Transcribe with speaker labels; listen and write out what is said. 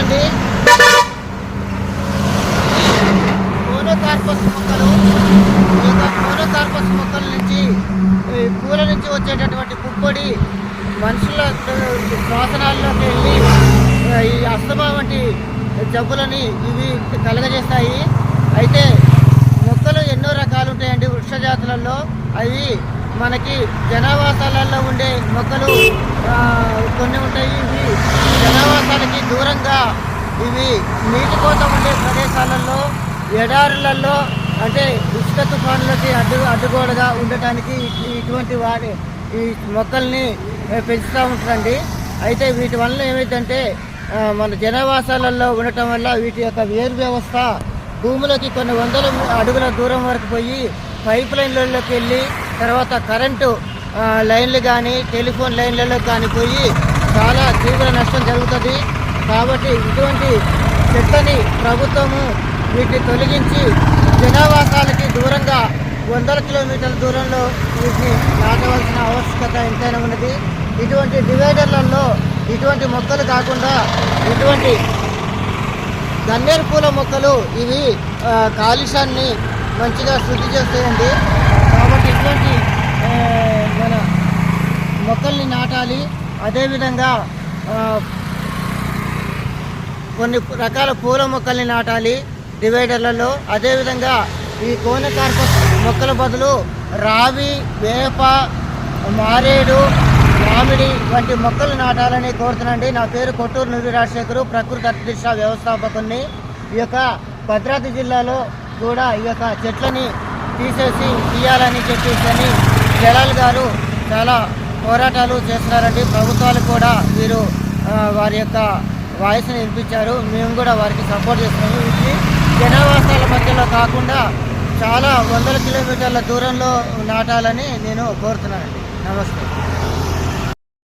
Speaker 1: చూడండి మోనోకార్పస్ మొక్కలు ఈ మోనోకార్పస్ మొక్కల నుంచి పూల నుంచి వచ్చేటటువంటి పుప్పొడి మనుషుల శ్వాసనాల్లోకి వెళ్ళి ఈ అస్తమా వంటి జబ్బులని ఇవి కలగజేస్తాయి. అయితే మొక్కలు ఎన్నో రకాలు ఉంటాయండి వృక్ష జాతులలో అవి మనకి జనావాసాలలో ఉండే మొక్కలు ఆ, కొన్ని ఉంటాయి. ఇవి నీటి కోత ఉండే ప్రదేశాలలో ఎడారులలో అంటే ఇసుక తుఫానులకి అడ్డు అడ్డుగోడగా ఉండటానికి ఇటువంటి వారి ఈ మొక్కల్ని పెంచుతూ ఉంటారండి. అయితే వీటి వల్ల ఏమైందంటే మన జనవాసాలలో ఉండటం వల్ల వీటి యొక్క వేరు వ్యవస్థ భూములకి కొన్ని వందల అడుగుల దూరం వరకు పోయి పైప్ లైన్లలోకి వెళ్ళి తర్వాత కరెంటు లైన్లు కానీ టెలిఫోన్ లైన్లలో కానీ పోయి చాలా తీవ్ర నష్టం జరుగుతుంది. కాబట్టి ఇటువంటి చెత్తని ప్రభుత్వము వీటిని తొలగించి జనావాసాలకి దూరంగా వందల కిలోమీటర్ల దూరంలో వీటిని నాటవలసిన ఆవశ్యకత ఎంతైనా ఉన్నది. ఇటువంటి డివైడర్లలో ఇటువంటి మొక్కలు కాకుండా ఇటువంటి గన్నేరు పూల మొక్కలు ఇవి కాలుష్యాన్ని మంచిగా శుద్ధి చేస్తాయండి. కాబట్టి ఇటువంటి మన మొక్కల్ని నాటాలి. అదేవిధంగా కొన్ని రకాల పూల మొక్కల్ని నాటాలి డివైడర్లలో. అదేవిధంగా ఈ కోన కార్పస్ మొక్కల బదులు రావి వేప మారేడు మామిడి వంటి మొక్కలు నాటాలని కోరుతున్నాండి నా పేరు కొట్టూరు నుడి రాజశేఖరు ప్రకృతి అర్థదిశ వ్యవస్థాపకుని ఈ యొక్క భద్రాద్రి జిల్లాలో కూడా ఈ యొక్క చెట్లని తీసేసి తీయాలని చెప్పేసి జలాల్ గారు చాలా పోరాటాలు చేస్తున్నారండి. ప్రభుత్వాలు కూడా వీరు వారి యొక్క వాయిస్ని వినిపించారు. మేము కూడా వారికి సపోర్ట్ చేస్తున్నాము. ఇది జనావాసాల మధ్యలో కాకుండా చాలా వందల కిలోమీటర్ల దూరంలో నాటాలని నేను కోరుతున్నానండి. నమస్తే.